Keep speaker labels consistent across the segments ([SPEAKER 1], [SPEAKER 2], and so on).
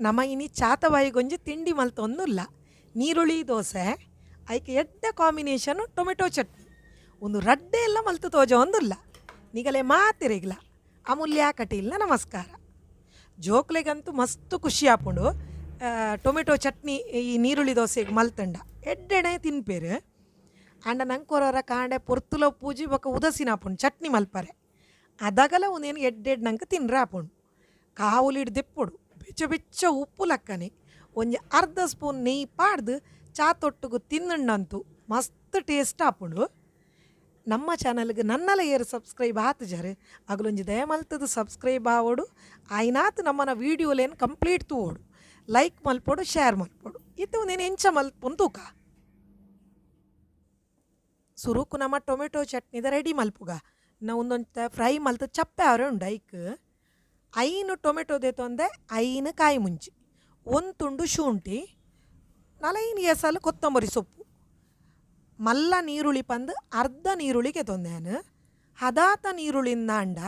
[SPEAKER 1] ನಮ ಇನಿ ಚಾತವಾಯಿಗೊಂಜಿ ತಿಂಡಿ ಮಲ್ತೊಂದುಲ್ಲ. ನೀರುಳ್ಳಿ, ದೋಸೆ, ಐಕೆ ಎಡ್ಡ ಕಾಂಬಿನೇಷನ್ ಟೊಮೆಟೊ ಚಟ್ನಿ. ಒಂದು ರಡ್ಡೆ ಎಲ್ಲ ಮಲ್ತು ತೋಜ ಒಂದುಲ್ಲ. ನಿಗಲೆ ಮಾತಿರಿಗ್ಲ. ಅಮೂಲ್ಯ, ಕಟೀಲ್ನ ನಮಸ್ಕಾರ. ಜೋಕ್ಲೆಗಂತೂ ಮಸ್ತ್ ಖುಷಿ ಆಪುಂಡು. ಟೊಮೆಟೊ ಚಟ್ನಿ ಈ ನೀರುಳ್ಳಿ, ದೋಸೆಗೆ ಮಲ್ತಂಡ. ಎಡ್ಡೆಣೆ ತಿನ್ಪೇರು. ಅಂಡ ನಂಕೊರವರ ಕಾಂಡೆ ಪೊರ್ತುಲ ಪೂಜಿ ಬೊಕ ಉದಸಿನ ಆಪುಂಡು ಚಟ್ನಿ ಮಲ್ಪರೆ. ಅದಗಲ ಒಂದೇನು ಎಡ್ಡೆಡ್ ನಂಗೆ ತಿನ್ರ ಆಪುಂಡು. ಕಾವುಲಿಡ್ ದೆಪ್ಪುಡು ಬೆಚ್ಚ ಬೆಚ್ಚ ಉಪ್ಪು ಲಕ್ಕನೆ. ಒಂಜಿ ಅರ್ಧ ಸ್ಪೂನ್ ನೆಯ್ ಪಾಡ್ದು ಚಾ ತೊಟ್ಟುಗು ತಿನ್ನಣ್ಣಂತು. ಮಸ್ತ್ ಟೇಸ್ಟ್ ಆಪುಂಡು. ನಮ್ಮ ಚಾನಲ್ಗೆ ನನ್ನಲ ಏರು ಸಬ್ಸ್ಕ್ರೈಬ್ ಆತು ಜರೆ. ಅಗಲೊಂಜಿ ದಯಮಲ್ತದ ಸಬ್ಸ್ಕ್ರೈಬ್ ಆವೋಡು. ಆಯ್ನಾತ್ ನಮ್ಮನ ವೀಡಿಯೋಲೇನು ಕಂಪ್ಲೀಟ್ ತೂವೋಡು. ಲೈಕ್ ಮಲ್ಪೋಡು, ಶೇರ್ ಮಲ್ಪೋಡು. ಇತ್ತು ನೀನು ಎಂಚ ಮಲ್ಪೊಂದು ತೂಕ. ಸುರುಕು ನಮ್ಮ ಟೊಮೆಟೊ ಚಟ್ನಿದ ರೆಡಿ ಮಲ್ಪುಗ. ನಾವು ಒಂದೊಂದು ಫ್ರೈ ಮಲ್ತು ಚಪ್ಪೆ ಅವರೇ ಉಂಡು ಐಕ್ ಐನು ಟೊಮೆಟೊ ದೇತೊಂದೆ ಐನು ಕಾಯಿ ಮುಂಚಿ. ಒಂದು ತುಂಡು ಶುಂಠಿ ನಲೈನು ಎಸಲು ಕೊತ್ತಂಬರಿ ಸೊಪ್ಪು, ಮಲ್ಲ ನೀರುಳಿ ಪಂದು ಅರ್ಧ ನೀರುಳ್ಳಿಗೆ ತೊಂದೇನು ಹದಾತ ನೀರುಳಿ ಅಂಡ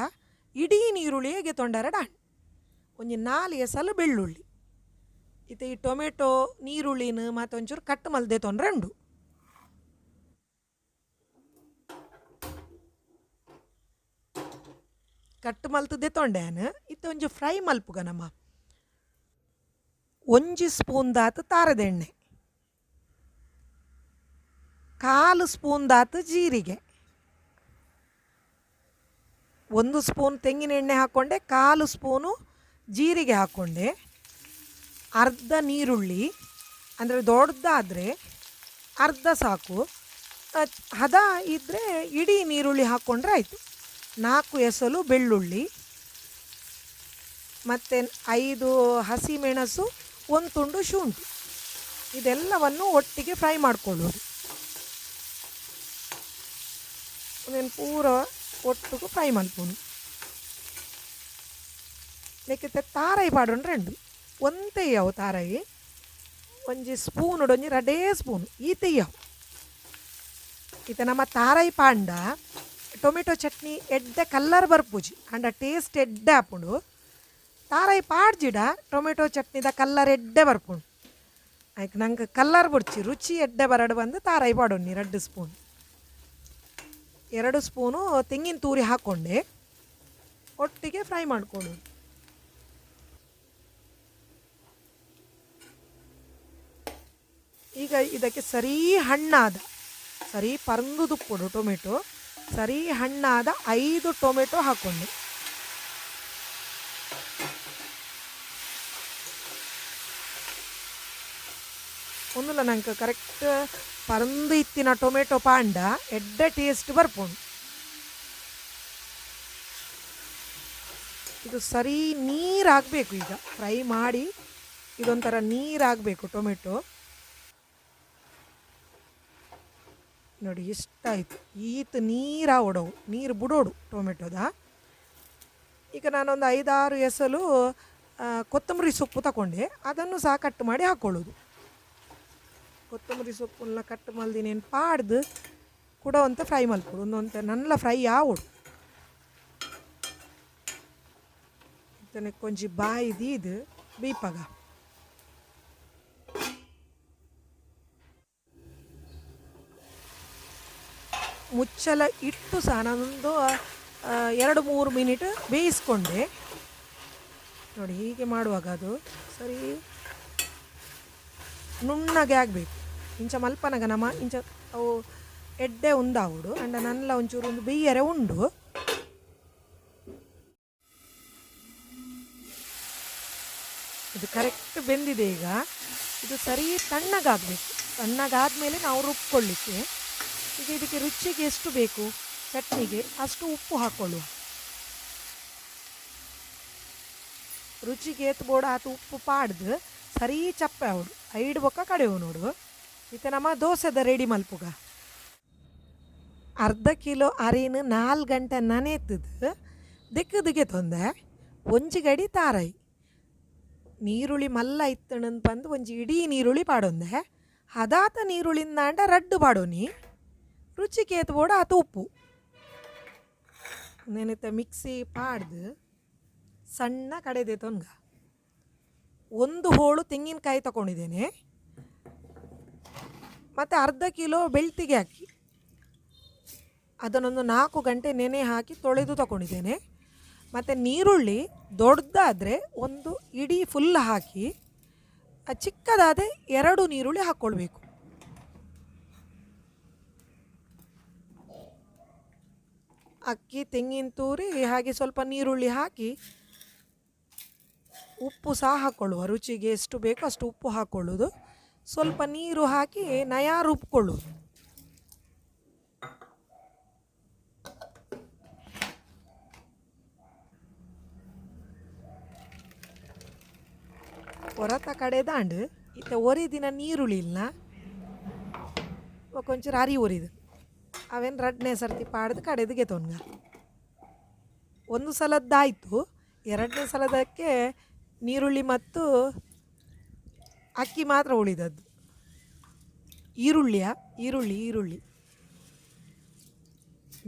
[SPEAKER 1] ಇಡೀ ನೀರುಳ್ಳಿಗೆ ತೊಂಡರ ಡಾಣ್ ಒಂಜಿ ನಾಲ್ಕು ಎಸಲು ಬೆಳ್ಳುಳ್ಳಿ. ಇತ್ತೆ ಈ ಟೊಮೆಟೊ, ನೀರುಳ್ಳಿನ ಮತ್ತೊಂಚೂರು ಕಟ್ ಮಲ್ದೆ ತೊಂದ್ರೆ ಉಂಡು. ಕಟ್ ಮಲ್ತದೆ ತೊಂಡೇನು, ಇತ್ತೆ ಒಂಜಿ ಫ್ರೈ ಮಲ್ಪುಗ ನಮ್ಮ. ಒಂಜಿ ಸ್ಪೂನ್ ದಾತು ತಾರದ ಎಣ್ಣೆ. ಕಾಲು ಸ್ಪೂನ್ ದಾತು ಜೀರಿಗೆ. ಒಂದು ಸ್ಪೂನ್ ತೆಂಗಿನ ಎಣ್ಣೆ ಹಾಕ್ಕೊಂಡೆ ಕಾಲು ಸ್ಪೂನು ಜೀರಿಗೆ ಹಾಕ್ಕೊಂಡೆ ಅರ್ಧ ನೀರುಳ್ಳಿ, ಅಂದರೆ ದೊಡ್ಡದಾದರೆ ಅರ್ಧ ಸಾಕು. ಹದ ಇದ್ದರೆ ಇಡೀ ನೀರುಳ್ಳಿ ಹಾಕ್ಕೊಂಡ್ರೆ ಆಯಿತು. ನಾಲ್ಕು ಎಸಲು ಬೆಳ್ಳುಳ್ಳಿ, ಮತ್ತು ಐದು ಹಸಿಮೆಣಸು, ಒಂದು ತುಂಡು ಶುಂಠಿ. ಇದೆಲ್ಲವನ್ನು ಒಟ್ಟಿಗೆ ಫ್ರೈ ಮಾಡ್ಕೊಳ್ಳೋದು. ಅದನ್ನು ಪೂರ ಒಟ್ಟಿಗೂ ಫ್ರೈ ಮಾಡ್ಕೊಂಡು. ಲೆಕ್ಕತ್ತೆ ತಾರಾಯಿ ಪಾಡೋಣ ರೆಂಡು. ಒಂತೆಯ್ಯವು ತಾರಾಯಿ. ಒಂಜಿ ಸ್ಪೂನ್ ಒಂಜಿ ರಡೇ ಸ್ಪೂನ್. ಈ ತೆಯ್ಯವು. ಈತ ನಮ್ಮ ತಾರಾಯಿ ಪಾಂಡ ಟೊಮೆಟೊ ಚಟ್ನಿ, ಎಡ್ಡೆ ಕಲ್ಲರ್ ಬರ್ಪುಜಿ ಅಂಡ ಟೇಸ್ಟ್ ಎಡ್ಡೆ ಆಪುಂಡು. ತಾರಾಯಿ ಪಾಡ್ಜಿಡ ಟೊಮೆಟೊ ಚಟ್ನಿದ ಕಲ್ಲರ್ ಎಡ್ಡೆ ಬರ್ಪುಂಡು ಆಯ್ಕೆ ನಂಗೆ ಕಲ್ಲರ್ ಬುಡ್ಚಿ, ರುಚಿ ಎಡ್ಡೆ ಬರಡು ಬಂದು ತಾರಾಯಿ ಪಾಡೋನಿ ಎರಡು ಸ್ಪೂನ್. ಎರಡು ಸ್ಪೂನು ತೆಂಗಿನ ತೂರಿ ಹಾಕೊಂಡೆ. ಒಟ್ಟಿಗೆ ಫ್ರೈ ಮಾಡಿಕೊಡು. ಈಗ ಇದಕ್ಕೆ ಸರಿ ಹಣ್ಣಾದ, ಸರಿ ಪರಂದು ಕೊಡು ಟೊಮೆಟೊ. ಸರಿ, ಹಣ್ಣಾದ ಐದು ಟೊಮೆಟೊ ಹಾಕ್ಕೊಂಡು ಒಂದುಲ ನಂಗೆ ಕರೆಕ್ಟ್ ಪರಂದು ಇತ್ತಿನ ಟೊಮೆಟೊ ಪಾಂಡ, ಎಡ್ಡ ಟೇಸ್ಟ್ ಬರ್ಪುಂಡು ಇದು ಸರಿ ನೀರು ಹಾಕಬೇಕು ಈಗ. ಫ್ರೈ ಮಾಡಿ ಇದೊಂಥರ ನೀರು ಹಾಕಬೇಕು ಟೊಮೆಟೊ. ನೋಡಿ, ಇಷ್ಟಾಯಿತು. ಈತ ನೀರ ಒಡವು, ನೀರು ಬಿಡೋಡು ಟೊಮೆಟೊದ. ಈಗ ನಾನೊಂದು ಐದಾರು ಎಸಲು ಕೊತ್ತಂಬರಿ ಸೊಪ್ಪು ತಗೊಂಡೆ ಅದನ್ನು ಸಹ ಕಟ್ ಮಾಡಿ ಹಾಕ್ಕೊಳ್ಳೋದು ಕೊತ್ತಂಬರಿ ಸೊಪ್ಪನ್ನ ಕಟ್ ಮಲ್ದಿನೇನು ಪಾಡ್ದು ಕುಡವಂತ ಫ್ರೈ ಮಲ್ಕೊಡು. ಒಂದೊಂದು ನನ್ನ ಫ್ರೈ ಯಾವಡು ಇದನ್ನ ಕೊಂಚ ಬಾಯಿ ಇದು ಬೀಪಗ. ಮುಚ್ಚಲ ಇಟ್ಟು ಸಹ ನಾನೊಂದು ಎರಡು, ಮೂರು ಮಿನಿಟ್ ಬೇಯಿಸ್ಕೊಂಡೆ. ನೋಡಿ, ಹೀಗೆ ಮಾಡುವಾಗ ಅದು ಸರಿ ನುಣ್ಣಗೆ ಆಗಬೇಕು. ಇಂಚ ಮಲ್ಪನಗ ನಮ್ಮ ಇಂಚ ಅವು ಎಡ್ಡೆ ಉಂದಾವುಡು ಅಂಡ ನನ್ನ ಒಂಚೂರು ಒಂದು ಬೇಯರೆ ಉಂಡು. ಇದು ಕರೆಕ್ಟ್ ಬೆಂದಿದೆ ಈಗ. ಇದು ಸರಿ ತಣ್ಣಗಾಗಬೇಕು. ತಣ್ಣಗಾದ್ಮೇಲೆ ನಾವು ರುಬ್ಕೊಳ್ಳಿಕ್ಕೆ. ಈಗ ಇದಕ್ಕೆ ರುಚಿಗೆ ಎಷ್ಟು ಬೇಕು? ಚಟ್ನಿಗೆ ಅಷ್ಟು ಉಪ್ಪು ಹಾಕ್ಕೊಳ್ಳುವ ರುಚಿಗೆ ಎತ್ಬೋಡ ಆತು ಉಪ್ಪು ಪಾಡ್ದು ಸರಿ ಚಪ್ಪೆ ಅವಡು ಐಡ್ ಬೊಕ್ಕ ಕಡೆವು ನೋಡು. ಇತ್ತೆ ನಮ್ಮ ದೋಸೆದ ರೆಡಿ ಮಲ್ಪುಗ. ಅರ್ಧ ಕಿಲೋ ಅರಿನ ನಾಲ್ಕು ಗಂಟೆ ನನೆತದು. ದಿಕ್ಕದಿಗೆ ತೊಂದೆ. ಒಂಜಿ ಗಡಿ ತಾರಾಯಿ ನೀರುಳ್ಳಿ ಮಲ್ಲ ಇತ್ತಣಂದು ಬಂದು ಒಂಜಿ ಇಡೀ ನೀರುಳ್ಳಿ ಪಾಡೊಂದೆ. ಹದಾತ ನೀರುಳ್ಳಿಂದಾಂಡ ರಡ್ಡು ಪಾಡೋನಿ. ರುಚಿಗೆ ಎತ್ಬೋಡ ಅದು ಉಪ್ಪು. ನೆನೆತ ಮಿಕ್ಸಿ ಪಾಡ್ದು ಸಣ್ಣ ಕಡೆದೆ ತೊನ್ಗ ಒಂದು ಹೋಳು ತೆಂಗಿನಕಾಯಿ ತಗೊಂಡಿದ್ದೇನೆ ಮತ್ತು ಅರ್ಧ ಕಿಲೋ ಬೆಳ್ತಿಗೆ ಹಾಕಿ, ಅದನ್ನೊಂದು ನಾಲ್ಕು ಗಂಟೆ ನೆನೆ ಹಾಕಿ ತೊಳೆದು ತಗೊಂಡಿದ್ದೇನೆ ಮತ್ತು ನೀರುಳ್ಳಿ ದೊಡ್ಡದಾದರೆ ಒಂದು ಇಡೀ ಫುಲ್ ಹಾಕಿ ಚಿಕ್ಕದಾದ ಎರಡು ನೀರುಳ್ಳಿ ಹಾಕ್ಕೊಳ್ಬೇಕು. ಅಕ್ಕಿ, ತೆಂಗಿನ ತೂರಿ, ಹಾಗೆ ಸ್ವಲ್ಪ ನೀರುಳ್ಳಿ ಹಾಕಿ ಉಪ್ಪು ಸಹ ಹಾಕ್ಕೊಳ್ಳುವ ರುಚಿಗೆ ಎಷ್ಟು ಬೇಕೋ ಅಷ್ಟು ಉಪ್ಪು ಹಾಕ್ಕೊಳ್ಳೋದು ಸ್ವಲ್ಪ ನೀರು ಹಾಕಿ ನಯ ರುಬ್ಕೊಳ್ಳೋದು ಹೊರತ ಕಡೆ ದಾಂಡು, ಇತ್ತ ಒರಿದಿನ ನೀರುಳ್ಳಿ ಇಲ್ಲ ಅರಿ ಒರಿದು. ಅವೇನು ರಡ್ನೇ ಸರ್ತಿ ಪಾಡ್ದು ಕಡೆದು ಗೆತೋನ್ಗ ಒಂದು ಸಲದ್ದಾಯಿತು, ಎರಡನೇ ಸಲದಕ್ಕೆ ನೀರುಳ್ಳಿ ಮತ್ತು ಅಕ್ಕಿ ಮಾತ್ರ ಉಳಿದದ್ದು. ಈರುಳ್ಳಿಯ, ಈರುಳ್ಳಿ ಈರುಳ್ಳಿ.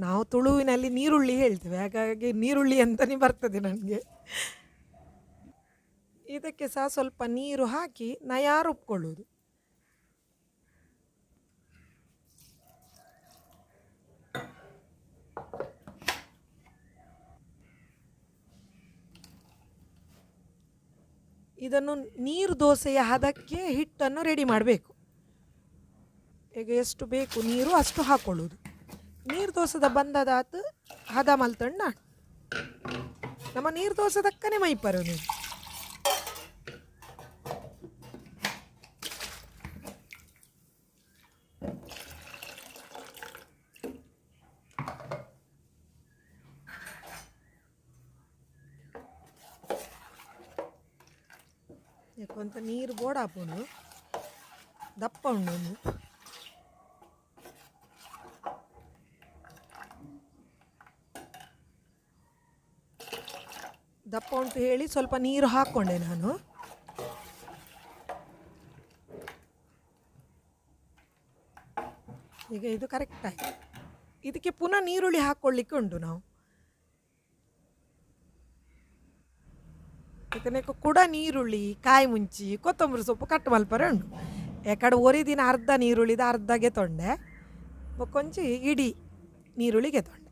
[SPEAKER 1] ನಾವು ತುಳುವಿನಲ್ಲಿ ನೀರುಳ್ಳಿ ಹೇಳ್ತೇವೆ, ಹಾಗಾಗಿ ನೀರುಳ್ಳಿ ಅಂತಲೇ ಬರ್ತದೆ ನನಗೆ. ಇದಕ್ಕೆ ಸಹ ಸ್ವಲ್ಪ ನೀರು ಹಾಕಿ ನಯ ರುಬ್ಕೊಳ್ಳೋದು ಇದನ್ನು ನೀರು ದೋಸೆಯ ಹದಕ್ಕೆ ಹಿಟ್ಟನ್ನು ರೆಡಿ ಮಾಡಬೇಕು. ಈಗ ಎಷ್ಟು ಬೇಕು ನೀರು ಅಷ್ಟು ಹಾಕೊಳ್ಳೋದು ನೀರು ದೋಸದ ಬಂದದಾತು ಹದ ಮಲ್ತಣ್ಣ ನಮ್ಮ ನೀರು ದೋಸದಕ್ಕನೇ ಮೈಪರು ನೀವು. కొంత నీరు కూడా ఆపును ದಪ್ಪ ಉಂಡು ಒಂದು ದಪ್ಪ ಉಂಟು ಹೇಳಿ ಸ್ವಲ್ಪ ನೀರು ಹಾಕ್ಕೊಂಡೆ ನಾನು ಈಗ ಇದು ಕರೆಕ್ಟ್ ಆಯ್ತು ಇದಕ್ಕೆ ಪುನಃ ನೀರುಳ್ಳಿ ಹಾಕ್ಕೊಳ್ಳಿಕ್ಕೆ ಉಂಟು ನಾವು ಇದಕ್ಕೆ ಕೂಡ ನೀರುಳ್ಳಿ, ಕಾಯಿ ಮುಂಚಿ, ಕೊತ್ತಂಬರಿ ಸೊಪ್ಪು ಕಟ್ ಮಲ್ಪರೆ ಉಂಡು ಯಾಕಡೆ ಒರಿ ದಿನ ಅರ್ಧ ನೀರುಳ್ಳಿದ ಅರ್ಧಗೆ ತೊಂಡೆ ಕೊಂಚಿ ಇಡಿ ನೀರುಳ್ಳಿಗೆ ತೊಂಡೆ.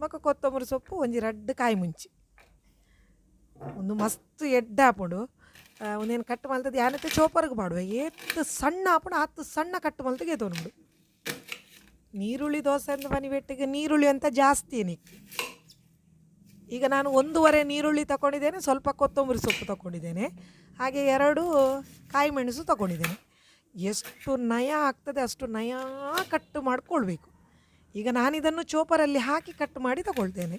[SPEAKER 1] ಮಕ್ಕ ಕೊತ್ತಂಬರಿ ಸೊಪ್ಪು, ಒಂಜಿ ರಡ್ಡು ಕಾಯಿ ಮುಂಚಿ. ಒಂದು ಮಸ್ತ್ ಎಡ್ಡೆ ಹಾಪುಂಡು ಒಂದೇನು ಕಟ್ ಮಲ್ತದ್ದು ಯಾನತ್ತೆ ಚೋಪರ್ಗೆ ಮಾಡುವೆ ಏತ್ತು ಸಣ್ಣ ಹಾಪುಂಡು ಹತ್ತು ಸಣ್ಣ ಕಟ್ ಮಲ್ತಿಗೆ ತೊಂಡು. ನೀರುಳ್ಳಿ ದೋಸೆ ಅಂತ ಮನೆ ಬೆಟ್ಟಿಗೆ ನೀರುಳ್ಳಿ ಅಂತ ಜಾಸ್ತಿ ಏನಿಕ್ಕೆ ಈಗ ನಾನು ಒಂದೂವರೆ ನೀರುಳ್ಳಿ ತಗೊಂಡಿದ್ದೇನೆ ಸ್ವಲ್ಪ ಕೊತ್ತಂಬರಿ ಸೊಪ್ಪು ತಗೊಂಡಿದ್ದೇನೆ ಹಾಗೆ ಎರಡು ಕಾಯಿ ಮೆಣಸು ತಗೊಂಡಿದ್ದೇನೆ ಎಷ್ಟು ನಯ ಆಗ್ತದೆ, ಅಷ್ಟು ನಯ ಕಟ್ ಮಾಡಿಕೊಳ್ಬೇಕು. ಈಗ ನಾನಿದನ್ನು ಚೋಪರಲ್ಲಿ ಹಾಕಿ ಕಟ್ ಮಾಡಿ ತಗೊಳ್ತೇನೆ.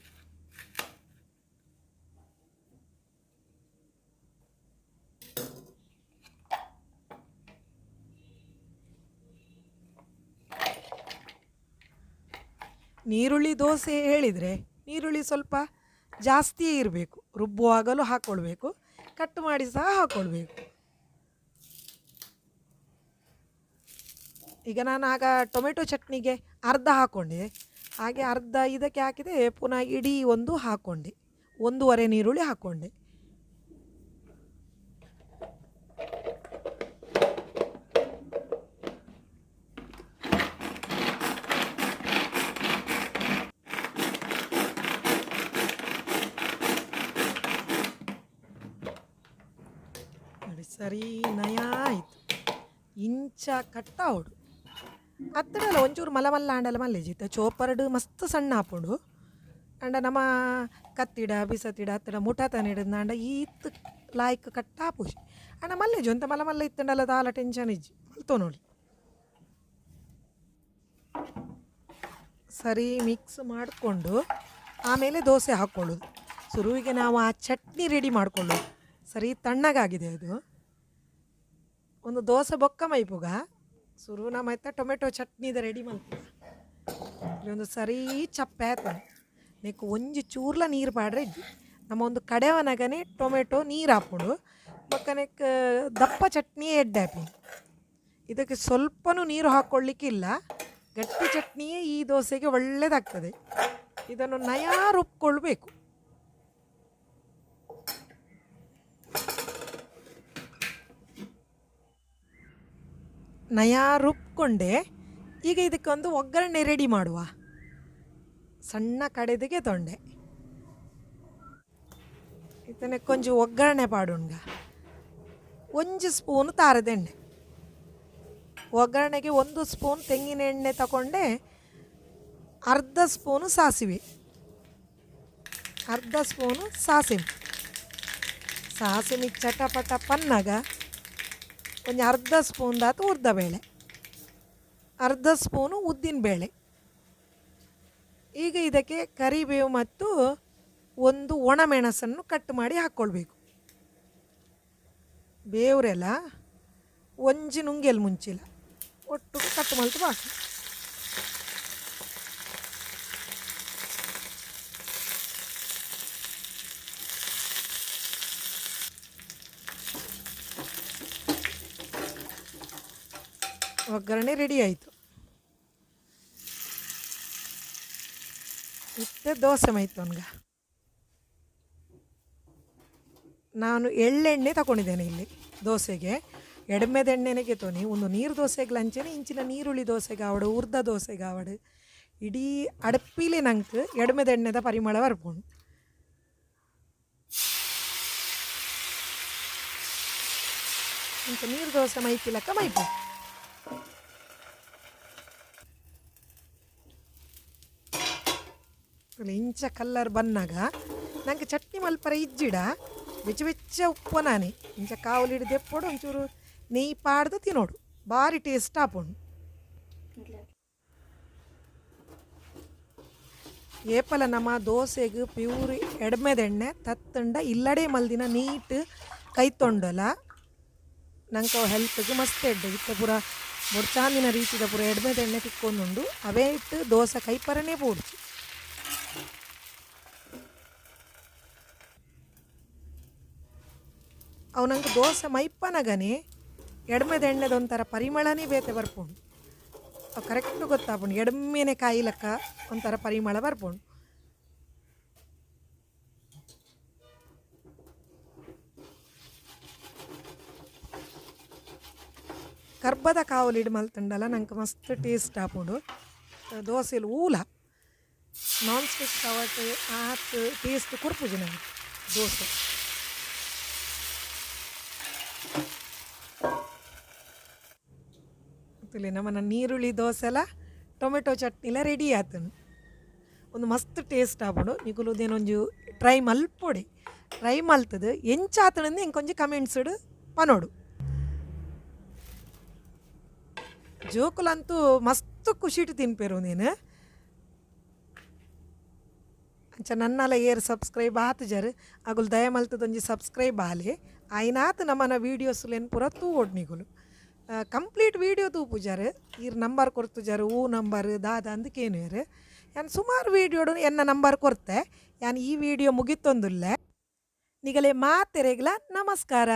[SPEAKER 1] ನೀರುಳ್ಳಿ ದೋಸೆ ಹೇಳಿದರೆ, ನೀರುಳ್ಳಿ ಸ್ವಲ್ಪ ಜಾಸ್ತಿಯೇ ಇರಬೇಕು. ರುಬ್ಬುವಾಗಲೂ ಹಾಕ್ಕೊಳ್ಬೇಕು ಕಟ್ ಮಾಡಿ ಸಹ ಹಾಕ್ಕೊಳ್ಬೇಕು ಈಗ ನಾನು ಆಗ ಟೊಮೆಟೊ ಚಟ್ನಿಗೆ ಅರ್ಧ ಹಾಕ್ಕೊಂಡೆ ಹಾಗೆ ಅರ್ಧ ಇದಕ್ಕೆ ಹಾಕಿದೆ, ಪುನಃ ಇಡೀ ಒಂದು ಹಾಕ್ಕೊಂಡೆ ಒಂದೂವರೆ ನೀರುಳ್ಳಿ ಹಾಕ್ಕೊಂಡೆ ನೋಡಿ ಸರಿ, ನಯ ಆಯಿತು. ಇಂಚ ಕಟ್ಟ ಅವಡು ಅತ್ತಡಲ್ಲ ಒಂಚೂರು ಮಲ ಮಲ್ಲ ಆಂಡಲ ಜೀತ. ಚೋಪರಡು ಮಸ್ತ್ ಸಣ್ಣ ಹಾಪುಂಡು ಅಂಡ ನಮ್ಮ ಕತ್ತಿಡ, ಬಿಸತ್ತಿಡ ಅತ್ತಡ ಮುಟಾತ ಹಿಡಿದು ಅಂಡ ಈತ್ ಲಾಯ್ಕ್ ಕಟ್ಟ ಹಾಪುಜಿ ಅಂಡ ಮಲ್ಲೆಜು ಅಂತ ಮಲ ಮಲ್ಲ ಇತ್ತಂಡಲ್ಲ ತಾಲ ಟೆನ್ಷನ್ ಇಜ್ಜಿ. ಮಲ್ತೋ ನೋಡಿ. ಸರಿ ಮಿಕ್ಸ್ ಮಾಡಿಕೊಂಡು ಆಮೇಲೆ ದೋಸೆ ಹಾಕ್ಕೊಳ್ಳೋದು ಶುರುವಿಗೆ ನಾವು ಆ ಚಟ್ನಿ ರೆಡಿ ಮಾಡಿಕೊಳ್ಳೋದು. ಸರಿ, ತಣ್ಣಗಾಗಿದೆ ಅದು. ಒಂದು ದೋಸೆ ಬೊಕ್ಕ ಮೈಪುಗ. ಸುರು ನಮ್ಮ ಆಯ್ತಾ ಟೊಮೆಟೊ ಚಟ್ನಿದ ರೆಡಿ ಮಲ್ಪುಗ ಒಂದು ಸರಿ ಚಪ್ಪೆ ಆಯ್ತು ನೀವು ಒಂಜಿ ಚೂರ್ಲ ನೀರು ಪಾಡ್ರೆ ಇದ್ದಿ. ನಮ್ಮ ಒಂದು ಕಡೆವನಗನೆ ಟೊಮೆಟೊ ನೀರು ಹಾಕೊಂಡು ಬೊಕ್ಕನೆಕ್ ದಪ್ಪ ಚಟ್ನಿ ಎಡ್ಡೆ ಇದಕ್ಕೆ ಸ್ವಲ್ಪನೂ ನೀರು ಹಾಕ್ಕೊಳ್ಳಿಕ್ಕಿಲ್ಲ ಗಟ್ಟಿ ಚಟ್ನಿಯೇ ಈ ದೋಸೆಗೆ ಒಳ್ಳೆಯದಾಗ್ತದೆ ಇದನ್ನು ನಯಾ ರುಬ್ಕೊಳ್ಬೇಕು. ನಯಾ ರುಬ್ಕೊಂಡೆ, ಈಗ ಇದಕ್ಕೊಂದು ಒಗ್ಗರಣೆ ರೆಡಿ ಮಾಡುವ. ಸಣ್ಣ ಕಡೆದಿಗೆ ತೊಂಡೆ. ಇದನ್ನ ಕೊಂಚ ಒಗ್ಗರಣೆ ಪಾಡುಂಡ ಒಂಜು ಸ್ಪೂನ್ ತಾರದೆಣ್ಣೆ ಒಗ್ಗರಣೆಗೆ ಒಂದು ಸ್ಪೂನ್ ತೆಂಗಿನ ಎಣ್ಣೆ ತಗೊಂಡೆ ಅರ್ಧ ಸ್ಪೂನು ಸಾಸಿವೆ. ಅರ್ಧ ಸ್ಪೂನು ಸಾಸಿವೆ. ಸಾಸಿವೆ ಚಟಪಟ ಪನ್ನಾಗ. ಒಂದು ಅರ್ಧ ಸ್ಪೂನ್ದಾತು ಉರ್ದಬೇಳೆ ಅರ್ಧ ಸ್ಪೂನು ಉದ್ದಿನಬೇಳೆ ಈಗ ಇದಕ್ಕೆ ಕರಿಬೇವು ಮತ್ತು ಒಂದು ಒಣಮೆಣಸನ್ನು ಕಟ್ ಮಾಡಿ ಹಾಕ್ಕೊಳ್ಬೇಕು ಬೇವ್ರೆಲ್ಲ ಒಂಜಿ ನುಂಗೆಲ್ ಮುಂಚಿಲ್ಲ, ಒಟ್ಟು ಕಟ್ ಮಾಡ್ತು ಬಾಕಿ ಒಗ್ಗರಣೆ ರೆಡಿ ಆಯಿತು. ಇಷ್ಟೇ ದೋಸೆ ಮೈತು ಅವನ್ಗ ನಾನು ಎಳ್ಳೆಣ್ಣೆ ತಗೊಂಡಿದ್ದೇನೆ ಇಲ್ಲಿ ದೋಸೆಗೆ. ಎಡಮೆದೆಣ್ಣೆನೆಗೆ ತೋನಿ ಒಂದು ನೀರು ದೋಸೆಗೆ ಲಂಚನೆ, ಇಂಚಿನ ನೀರುಳ್ಳಿ ದೋಸೆಗೆ ಆವಡು ಉರ್ದ ದೋಸೆಗೆ ಆವಡು ಇಡೀ ಅಡಪಿಲೆ ನಂಗೆ ಎಡಮೆದೆಣ್ಣೆದ ಪರಿಮಳ ಬರ್ಬೋದು. ನೀರು ದೋಸೆ ಮೈತಿಲಕ್ಕ ಮೈಪು ಅಲ್ಲ, ಇಂಚ ಕಲ್ಲರ್ ಬಂದಾಗ ನಂಗೆ ಚಟ್ನಿ ಮಲ್ಪರ ಇಜ್ಜಿಡ. ಬೆಚ್ಚ ಬೆಚ್ಚ ಉಪ್ಪು ನಾನೆ. ಇಂಚ ಕಾವಲಿಡು ದೆಪ್ಪೋಡು ಒಂಚೂರು ನೆಯ್ಯಿ ಪಾಡ್ದು ತಿನ್ನೋಡು. ಭಾರಿ ಟೇಸ್ಟ್ ಆಪುಂಡು. ಏಪಲ ನಮ್ಮ ದೋಸೆಗೆ ಪ್ಯೂರಿ ಎಡ್ಮೆದೆಣ್ಣೆ ತತ್ತಂಡ ಇಲ್ಲಡೆ ಮಲ್ದಿನ ನೀಟ್ ಕೈ ತೊಂಡಲ. ನಂಗೆ ಹೆಲ್ತ್ಗೆ ಮಸ್ತ್ ಎಡ್ಡೆ. ಇತ್ತ ಪೂರ ಮುರ್ಚಾಂದಿನ ರೀತಿದ ಪೂರ ಎಡ್ಮೆದೆಣ್ಣೆ ತಿಕ್ಕೊಂದುಂಡು. ಅವೇ ಇಟ್ಟು ದೋಸೆ ಕೈ ಕೈಪರನೇ ಪೋಡ್ಚಿ. ಅವು ನಂಗೆ ದೋಸೆ ಮೈಪ್ಪನಗನೆ, ಎಡ್ಮೆದ ಒಂಥರ ಪರಿಮಳನೇ ಬೇತೆ ಬರ್ಪುಂಡು. ಅವು ಕರೆಕ್ಟ್ ಗೊತ್ತಾಪುಂಡು, ಎಡ್ಮೆನೆ ಕಾಯಿಲಕ್ಕ ಒಂಥರ ಪರಿಮಳ ಬರ್ಪುಂಡು. ಕರ್ಬದ ಕಾವಲಿಡು ಮಲ್ತಂಡಲ್ಲ, ನಂಗೆ ಮಸ್ತ್ ಟೇಸ್ಟ್ ಆಪುಂಡು. ದೋಸೆಲಿ ಊಲ ನಾನ್ ಸ್ಟಿಕ್ ಕವಟ್ ಆತ್ ಟೇಸ್ಟ್ ಕೊರ್ಪುಜಿ ನಂಗೆ ದೋಸೆ. ತುಲಿ ನಮ್ಮನ ನೀರುಳ್ಳಿ ದೋಸೆ ಎಲ್ಲ ಟೊಮೆಟೊ ಚಟ್ನಿಲ ರೆಡಿ ಆತನು. ಒಂದು ಮಸ್ತ್ ಟೇಸ್ಟ್ ಆಪುಡು ನಿಗುಲುದೇನೊಂಜು ಟ್ರೈ ಮಲ್ಪೊಡೆ. ಟ್ರೈ ಮಲ್ತದು. ಎಂಚಾತನಂದು ಹೆಂಗೆ ಕೊಂಚ ಕಮೆಂಟ್ಸ್ಡು ಪನೋಡು ಜೋಕುಲಂತೂ ಮಸ್ತ್ ಖುಷಿಟ್ಟು ತಿನ್ಪೇರು ನೀನು. ಅಂಚ ನನ್ನಲ ಏರು ಸಬ್ಸ್ಕ್ರೈಬ್ ಆತು ಜರ್. ಅಗುಲು ದಯ ಮಲ್ತದೊಂಜಿ ಸಬ್ಸ್ಕ್ರೈಬ್ ಆಲೆ. ಆಯ್ನಾತ್ ನಮ್ಮನ ವೀಡಿಯೋಸ್ಲೇನು ಪೂರ ತೂವೊಡ್ ನಿಗುಲು ಕಂಪ್ಲೀಟ್ ವೀಡಿಯೋ ತೂಪು ಇರ್ ನಂಬರ್ ಕೊರ್ತು ಜರ್, ಊ ನಂಬರ್, ದಾದ ಅಂದಕ್ಕೇನು ಯಾರು ಯಾನ್ ಸುಮಾರು ವೀಡಿಯೋಡು ಎನ್ನ ನಂಬರ್ ಕೊರ್ತೆ. ಯಾನ್ ಈ ವಿಡಿಯೋ ಮುಗಿತೊಂದುಲ್ಲೆ ನಿಗಲೆ ಮಾತೆರೆಗ್ಲ ನಮಸ್ಕಾರ.